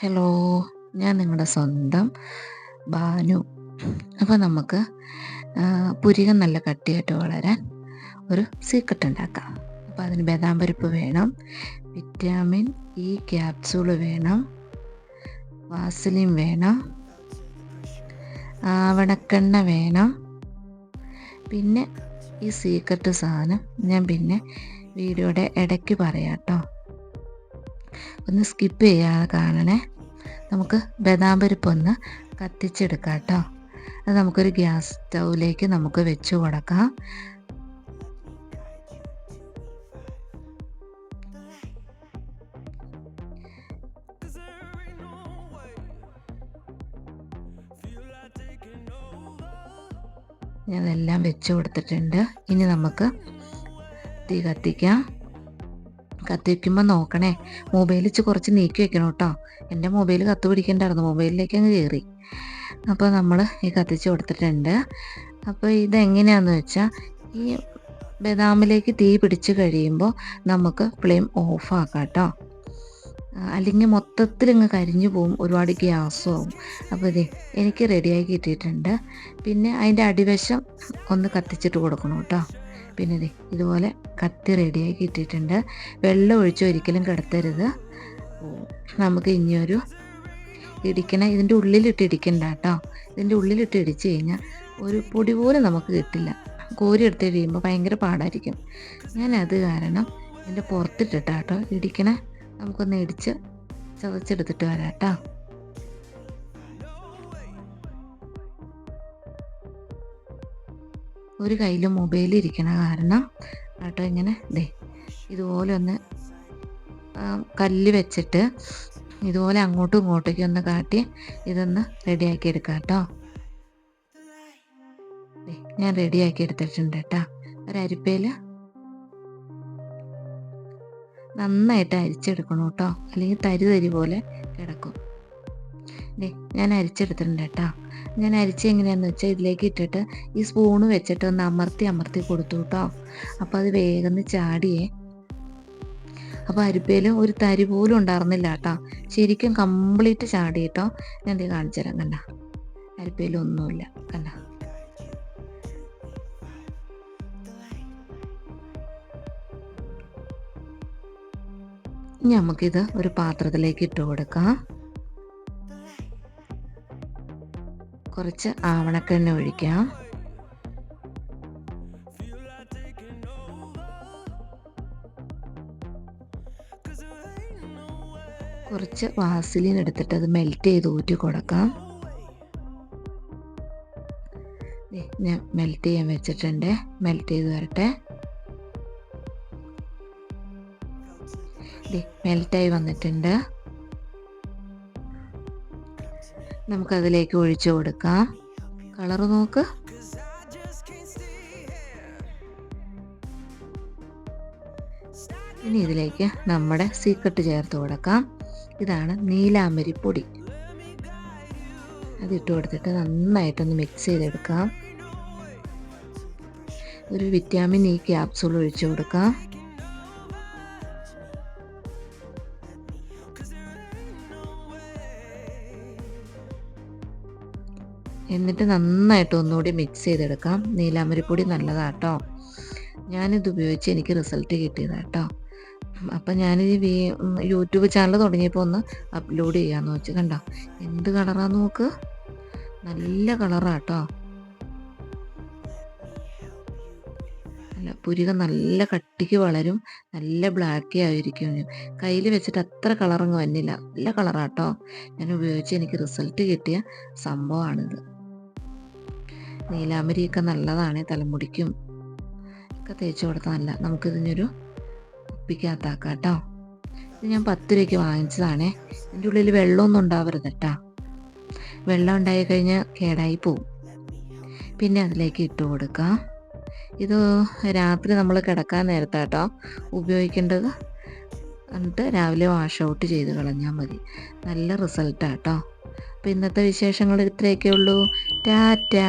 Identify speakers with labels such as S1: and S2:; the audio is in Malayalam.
S1: ഹലോ ഞാൻ നിങ്ങളുടെ സ്വന്തം ബാനു അപ്പോൾ നമുക്ക് പുരികം നല്ല കട്ടിയായിട്ട് വളരാൻ ഒരു സീക്രട്ട് ഉണ്ടാക്കാം. അപ്പോൾ അതിന് ബദാം പരിപ്പ് വേണം വിറ്റാമിൻ ഇ ക്യാപ്സൂൾ വേണം വാസലിൻ വേണം ആവണക്കെണ്ണ വേണം. പിന്നെ ഈ സീക്രട്ട് സാധനം ഞാൻ പിന്നെ വീഡിയോയുടെ ഇടയ്ക്ക് പറയാം കേട്ടോ ഒന്ന് സ്കിപ്പ് ചെയ്യാതെ കാണണേ. നമുക്ക് ബദാം പരിപ്പ് ഒന്ന് കത്തിച്ചെടുക്കാം കേട്ടോ അത് നമുക്കൊരു ഗ്യാസ് സ്റ്റൗവിലേക്ക് നമുക്ക് വെച്ച് കൊടുക്കാം. ഞാനെല്ലാം വെച്ച് കൊടുത്തിട്ടുണ്ട്. ഇനി നമുക്ക് തീ കത്തിക്കാം. കത്തിവെക്കുമ്പോൾ നോക്കണേ. മൊബൈൽ വെച്ച് കുറച്ച് നീക്കി വെക്കണം കേട്ടോ എന്റെ മൊബൈൽ കത്ത് പിടിക്കണ്ടായിരുന്നു. മൊബൈലിലേക്ക് അങ്ങ് കയറി അപ്പോൾ നമ്മൾ ഈ കത്തിച്ച് കൊടുത്തിട്ടുണ്ട്. അപ്പോൾ ഇതെങ്ങനെയാണെന്ന് വെച്ചാൽ ഈ ബദാമിലേക്ക് തീ പിടിച്ച് കഴിയുമ്പോൾ നമുക്ക് ഫ്ലെയിം ഓഫാക്കാം കേട്ടോ അല്ലെങ്കിൽ മൊത്തത്തിൽ ഇങ്ങ് കരിഞ്ഞു പോകും. ഒരുപാട് ഗ്യാസും ആവും. അപ്പോൾ ഇതേ എനിക്ക് റെഡിയായി കിട്ടിയിട്ടുണ്ട്. പിന്നെ അതിന്റെ അടിവശം ഒന്ന് കത്തിച്ചിട്ട് കൊടുക്കണം കേട്ടോ. പിന്നെ ഇതേ ഇതുപോലെ കത്തി റെഡിയായി കിട്ടിയിട്ടുണ്ട്. വെള്ളം ഒഴിച്ച് ഒരിക്കലും കിടത്തരുത്. നമുക്ക് ഇനിയൊരു ഇടിക്കണ ഇതിന്റെ ഉള്ളിലിട്ട് ഇടിക്കണ്ട കേട്ടോ. ഇതിന്റെ ഉള്ളിലിട്ട് ഇടിച്ച് കഴിഞ്ഞാൽ ഒരു പൊടി പോലും നമുക്ക് കിട്ടില്ല. കോരി എടുത്ത് കഴിയുമ്പോൾ ഭയങ്കര പാടായിരിക്കും. ഞാൻ അത് കാരണം ഇതിന്റെ പുറത്തിട്ടിട്ടാട്ടോ ഇടിക്കണ നമുക്കൊന്ന് ഇടിച്ച് ചതച്ചെടുത്തിട്ട് വരാം കേട്ടോ. ഒരു കയ്യിൽ മൊബൈൽ ഇരിക്കണ കാരണം കേട്ടോ ഇങ്ങനെ ദേ ഇതുപോലെ ഒന്ന് കല്ല് വെച്ചിട്ട് ഇതുപോലെ അങ്ങോട്ടും ഇങ്ങോട്ടേക്കും ഒന്ന് കാട്ടി ഇതൊന്ന് റെഡിയാക്കി എടുക്കാം കേട്ടോ. ഞാൻ റെഡിയാക്കി എടുത്തിട്ടുണ്ട് കേട്ടോ. ഒരരിപ്പയിൽ നന്നായിട്ട് അരിച്ചെടുക്കണം കേട്ടോ. അല്ലെങ്കിൽ തരി തരി പോലെ കിടക്കും. ഞാൻ അരിച്ചെടുത്തിട്ടുണ്ട് കേട്ടോ. ഞാൻ അരിച്ച് എങ്ങനെയാണെന്ന് വെച്ചാൽ ഇതിലേക്ക് ഇട്ടിട്ട് ഈ സ്പൂണ് വെച്ചിട്ട് ഒന്ന് അമർത്തി അമർത്തി കൊടുത്തു കേട്ടോ. അപ്പോൾ അത് വേഗം ചാടിയേ. അപ്പോൾ അരിപ്പയിൽ ഒരു തരി പോലും ഉണ്ടായിരുന്നില്ല കേട്ടോ. ശരിക്കും കംപ്ലീറ്റ് ചാടി കേട്ടോ. ഞാൻ ഇത് കാണിച്ചു തരാം കണ്ട അരിപ്പയിലൊന്നുമില്ല കണ്ട. ഇനി നമുക്കിത് ഒരു പാത്രത്തിലേക്ക് ഇട്ട് കൊടുക്കാം. കുറച്ച് ആവണക്കെണ്ണ ഒഴിക്കാം. കുറച്ച് വാസലിൻ എടുത്തിട്ട് അത് മെൽറ്റ് ചെയ്ത് ഊറ്റി കൊടുക്കാം. ഞാൻ മെൽറ്റ് ചെയ്യാൻ വെച്ചിട്ടുണ്ട്. മെൽറ്റ് ചെയ്ത് വരട്ടെ. മെൽറ്റായി വന്നിട്ടുണ്ട്. നമുക്കതിലേക്ക് ഒഴിച്ചു കൊടുക്കാം. കളർ നോക്ക്. ഇനി ഇതിലേക്ക് നമ്മുടെ സീക്രട്ട് ചേർത്ത് കൊടുക്കാം. ഇതാണ് നീലാമ്പരി പൊടി അതിട്ട് കൊടുത്തിട്ട് നന്നായിട്ടൊന്ന് മിക്സ് ചെയ്തെടുക്കാം. ഒരു വിറ്റാമിൻ ഇ ക്യാപ്സൂൾ ഒഴിച്ചു കൊടുക്കാം. എന്നിട്ട് നന്നായിട്ട് ഒന്നുകൂടി മിക്സ് ചെയ്തെടുക്കാം. നീലാമരിപ്പൊടി നല്ലതാട്ടോ. ഞാനിത് ഉപയോഗിച്ച് എനിക്ക് റിസൾട്ട് കിട്ടിയതാട്ടോ അപ്പം ഞാനിത് യൂട്യൂബ് ചാനൽ തുടങ്ങിയപ്പോൾ ഒന്ന് അപ്ലോഡ് ചെയ്യാമെന്ന് വെച്ച് കണ്ടോ? എന്ത് കളറാന്ന് നോക്ക്? നല്ല കളറാട്ടോ അല്ല പുരിക നല്ല കട്ടിക്ക് വളരും നല്ല ബ്ലാക്കി ആയിരിക്കും. കയ്യിൽ വെച്ചിട്ട് അത്ര കളറങ്ങ് വന്നില്ല. നല്ല കളറാട്ടോ ഞാൻ ഉപയോഗിച്ച് എനിക്ക് റിസൾട്ട് കിട്ടിയ സംഭവമാണിത് നീലാമ്പരിയൊക്കെ നല്ലതാണ് തലമുടിക്കും. ഒക്കെ തേച്ച് കൊടുത്താൽ നല്ല. നമുക്കിതിനൊരു കുപ്പിക്കകത്താക്കാം കേട്ടോ ഇത് ഞാൻ പത്ത് രൂപയ്ക്ക് വാങ്ങിച്ചതാണേ. എന്റെ ഉള്ളിൽ വെള്ളമൊന്നും ഉണ്ടാവരുത് കേട്ടോ വെള്ളം ഉണ്ടായി കഴിഞ്ഞാൽ കേടായി പോവും. പിന്നെ അതിലേക്ക് ഇട്ട് കൊടുക്കാം. ഇത് രാത്രി നമ്മൾ കിടക്കാൻ നേരത്താട്ടോ ഉപയോഗിക്കേണ്ടത്. എന്നിട്ട് രാവിലെ വാഷ് ഔട്ട് ചെയ്ത് കളഞ്ഞാൽ മതി. നല്ല റിസൾട്ടാട്ടോ അപ്പോൾ ഇന്നത്തെ വിശേഷങ്ങൾ ഇത്രയൊക്കെ ഉള്ളൂ ടാറ്റാ.